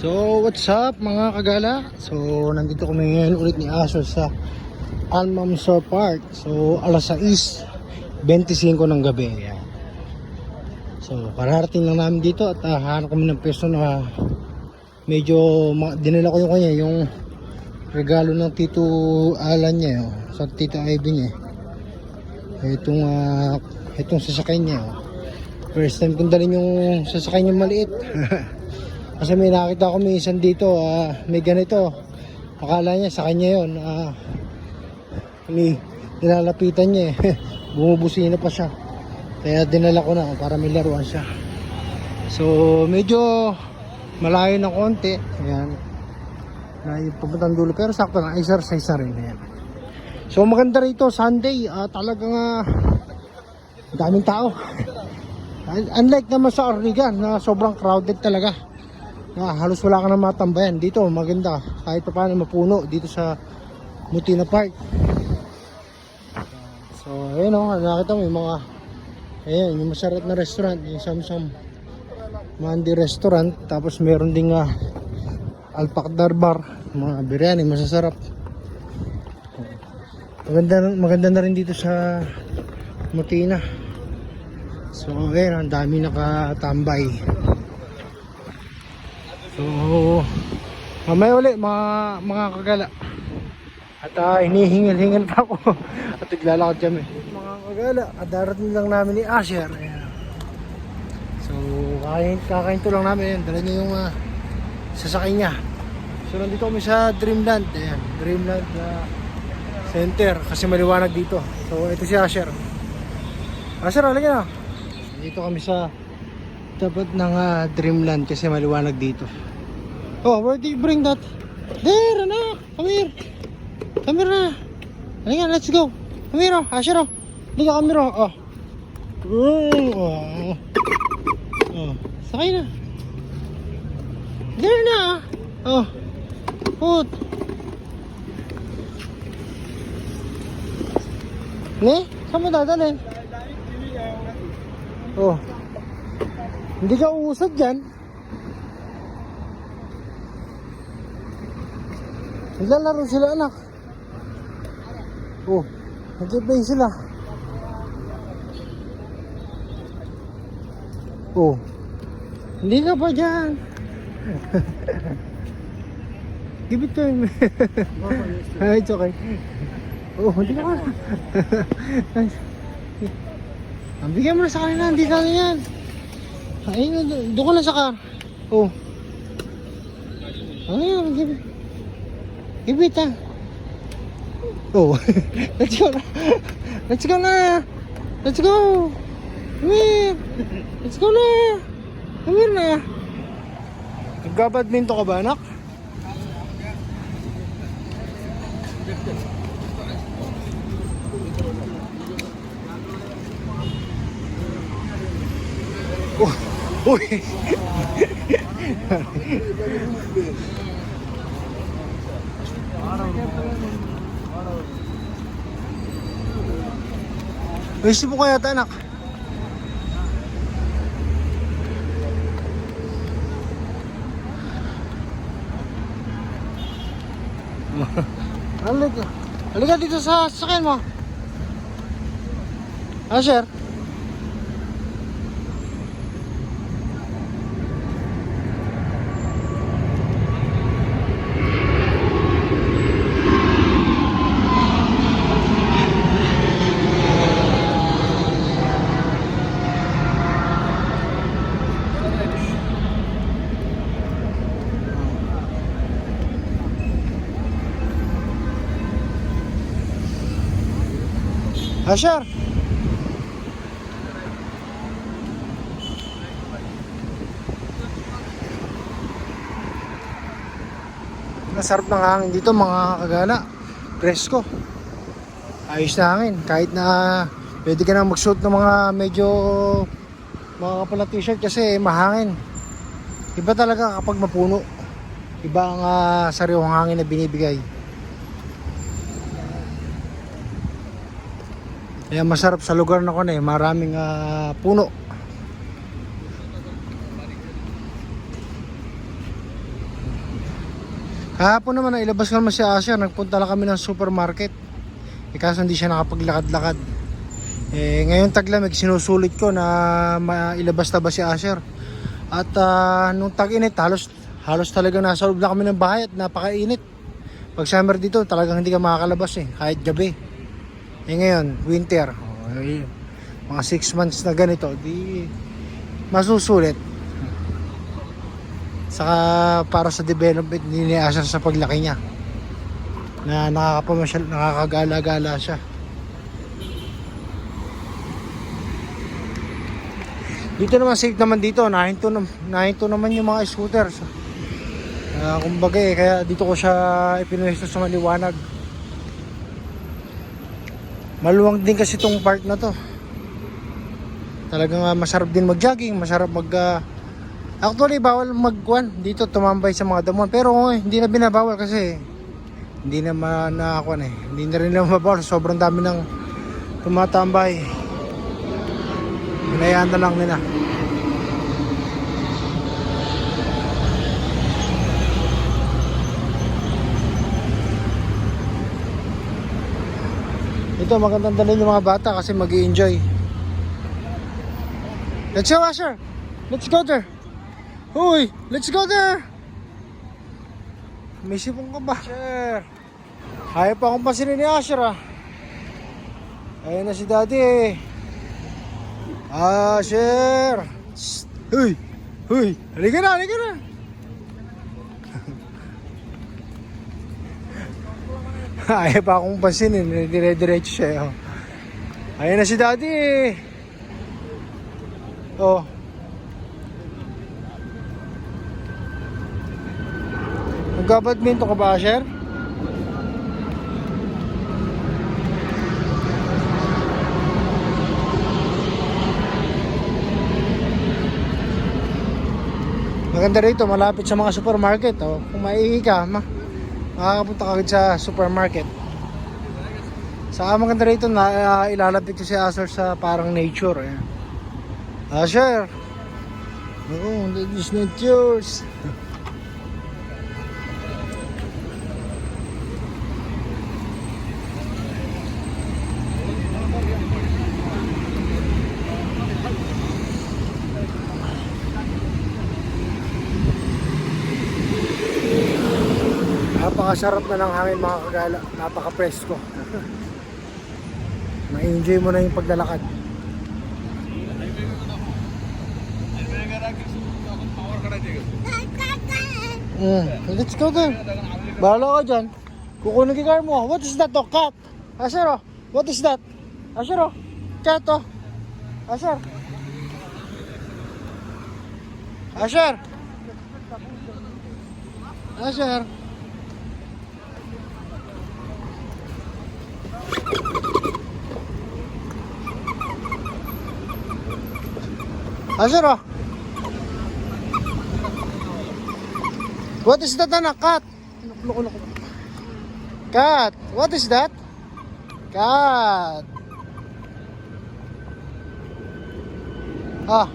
So, what's up mga kagala? So, nandito kami ngayon ulit ni Aso sa Almamsor Park. So, alas 6, 25 ng gabi. Yan. So, kararating lang namin dito at uh, hanap kami ng peso na medyo dinala ko yung kanya, yung regalo ng Tito Alan niya, oh, sa Tito Ivy niya. Itong, ah, itong sasakyan niya. Oh. First time kong dalhin yung sasakyan niya maliit. Kasi may nakita ko minsan dito, ah, may ganito. Akala niya sa kanya yon. Ah, ni nilalapitan niya eh. Bumubusina pa siya. Kaya dinala ko na para may laruan siya. So, medyo malayo ng konti. Ayan. Yung papuntang dulo. Pero sakto na, exercise na rin. Ayan. So, maganda rito, Sunday. ah, talagang ah, daming tao. Un- Unlike naman sa Orligan na sobrang crowded talaga. Na halos wala ka na matambayan. Dito maganda kahit pa paano mapuno dito sa Mutina Park. So ayun o, nakita mo yung mga ayun, yung masarap na restaurant, yung Samsung Mandi Restaurant. Tapos meron ding uh, Alpakdar Bar, mga biryani, masasarap. Maganda, maganda na rin dito sa Mutina. So, ayun, ang dami nakatambay. So, mamaya ulit mga, mga kagala. At uh, hinihingil-hingil pa ako. At naglalakad kami. Mga kagala, kadarating lang namin ni Asher. So, kakain, kakain to lang namin. Dala niya yung uh, sasakay niya. So, nandito kami sa Dreamland. Ayan, Dreamland uh, Center. Kasi maliwanag dito. So, ito si Asher. Asher, halika na. Dito kami sa tapat ng ah, Dreamland kasi maliwanag dito. Oh, where did you bring that? There, anak! Come here! Come here na! Halika, let's go! Come here, oh! Asher, oh! Halika, oh! Oh! Oh! oh. Sakay na! There na! Oh! Put! Ne? Saan mo dadalhin? Oh. Hindi ka uusad dyan. Naglalaro sila anak. Oh. Nag-play sila. Oh. Hindi ka pa dyan. Give it to him. Ah, It's okay. Oh, hindi ka pa. Ang bigyan mo na sa kanila, hindi sa akin yan. Ayun, do- doon ko lang sa car. Oh. Ano yan? Give it. Give ah. Oh. Let's go na. Let's go na. Let's go. Come here. Let's go na. Come here na. Nagbabadminto ka ba, anak? Oh, uy. May sibo kaya anak. Halika. Halika dito sa sasakyan mo. Asher. Asher. Masarap ng hangin dito mga kagala. Presko. Ayos na hangin. Kahit na pwede ka na mag-suot ng mga medyo mga kapala t-shirt kasi mahangin. Iba talaga kapag mapuno. Iba ang uh, sariwang hangin na binibigay. Kaya masarap sa lugar na ko na eh, maraming ah, puno. Kahapon naman, nailabas ka naman si Asher. Nagpunta lang kami ng supermarket. Eh, kaso hindi siya nakapaglakad-lakad. Eh, ngayon taglamig, sinusulit ko na mailabas na ba si Asher. At ah, nung tag-init, halos, halos talaga nasa loob na kami ng bahay at napakainit. Pag summer dito, talagang hindi ka makakalabas eh, kahit gabi. Eh ngayon, winter. Oh, eh, mga 6 months na ganito, di masusulit. Saka para sa development ni Asher sa paglaki niya. Na nakakapamasyal, nakakagala-gala siya. Dito naman safe naman dito, nahinto, nahinto naman yung mga scooters. Ah, kumbaga eh, kaya dito ko siya ipinwesto sa maliwanag. Maluwang din kasi itong park na to. Talagang ah, masarap din mag-jogging, masarap mag... ah, actually, bawal magkuhan dito, tumambay sa mga damon. Pero eh, hindi na binabawal kasi hindi na manakuan eh. Hindi na rin lang mabawal. Sobrang dami ng tumatambay. Hinayaan na lang nila. Ito, magandang dalhin yung mga bata kasi mag enjoy Let's go, Asher! Let's go there! Uy! Let's go there! May sipong ka ba? Asher! Ayaw pa akong pasinin ni Asher ah. Ayan na si Daddy eh. Asher! Huy! Huy! Halika na! Halika na! Ayaw pa akong pasinin. Dire-diretso siya. Oh. Ayan na si Daddy. Oh. Nagkabadminto ka ba, Asher? Maganda rito, malapit sa mga supermarket. Oh. Kung maihi ka, ma makakapunta ka sa supermarket. Saka maganda rito na uh, ilalapit ko si Asher sa parang nature. Eh. Asher! Oo, that is not yours. Napakasarap na ng hangin mga kagala. Napaka-presko. Ma-enjoy mo na yung paglalakad. Mm, let's go then. Bahala ka dyan. Kukunin car mo. What is that oh? Cat? Asher oh. What is that? Asher oh. Cat oh. Asher. Asher. Asher. Asher oh. What is that anak? Cat. Cat. What is that? Cat. Ah.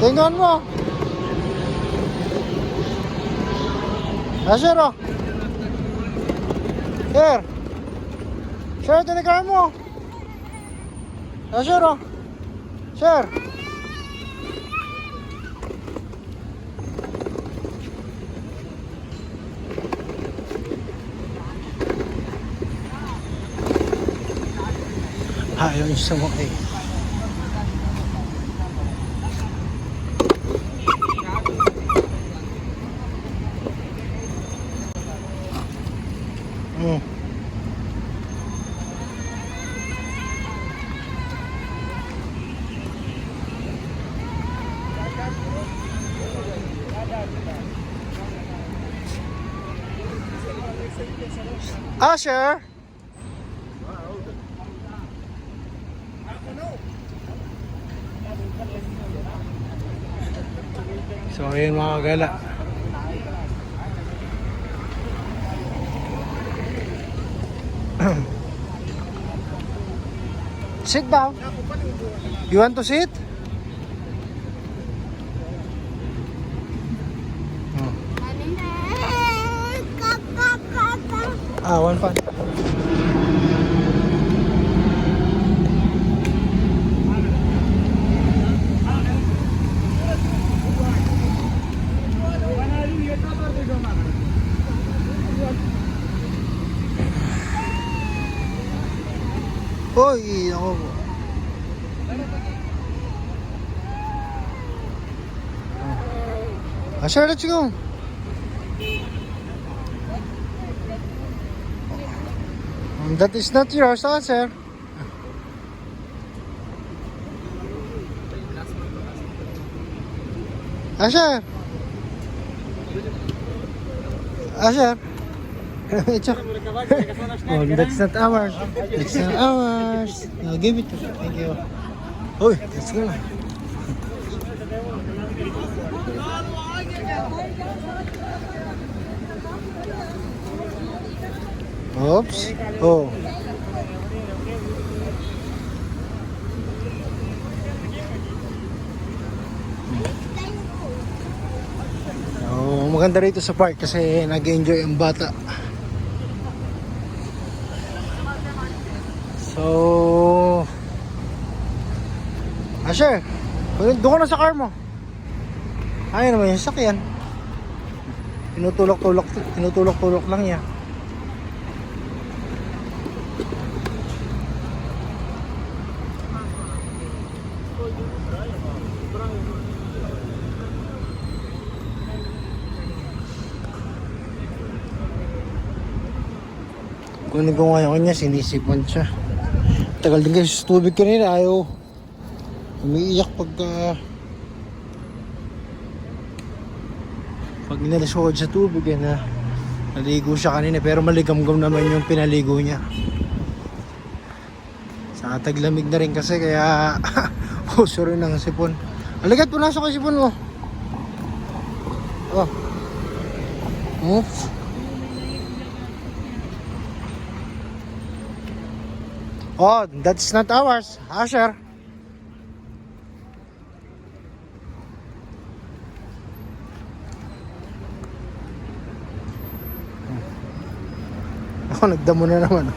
Tingnan mo. Asher oh. Here. Share ito ni car mo. Asher oh. Share. Ayaw yung sumakay. Mm. Usher! So ayun mga kagala. sit down. You want to sit? Ah, one fan. Hoy, ako po. Ah, sure, let's go. Um, that is not yours, sir. Asher. Asher. A- oh, that's not ours. It's not ours. No, give it to me. Thank you. Uy, let's go. Oops. Oh. Oh, maganda rito sa park kasi nag-enjoy ang bata. So, Asher, doon ka na sa car mo. Ayun naman yung sakyan. Tinutulok-tulok, tinutulok-tulok lang niya. Kunin ko ngayon niya, sinisipan siya. Tagal din kasi sa tubig kanina, ayaw. Umiiyak pagka... Pag nilasod sa tubig, eh, na naligo siya kanina, pero maligamgam naman yung pinaligo niya. Sa taglamig na rin kasi, kaya uso rin ang sipon. Aligat, punasok ang sipon mo. Oh. Oops. Oh, that's not ours. Asher. Ako, nagdamo na naman.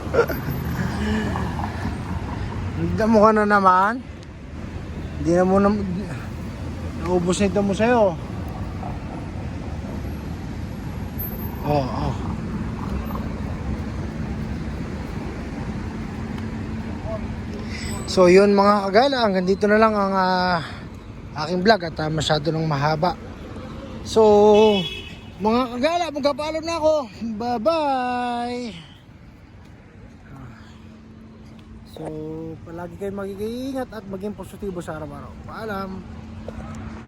nagdamo ka na naman. Hindi na mo na... Naubos na ito mo sa'yo. Oh, oh. So yun mga kagala, hanggang dito na lang ang ah, aking vlog at ah, masyado nang mahaba. So mga kagala, magkapaalam na ako. Bye So palagi kayo mag-iingat at maging positibo sa araw-araw. Paalam!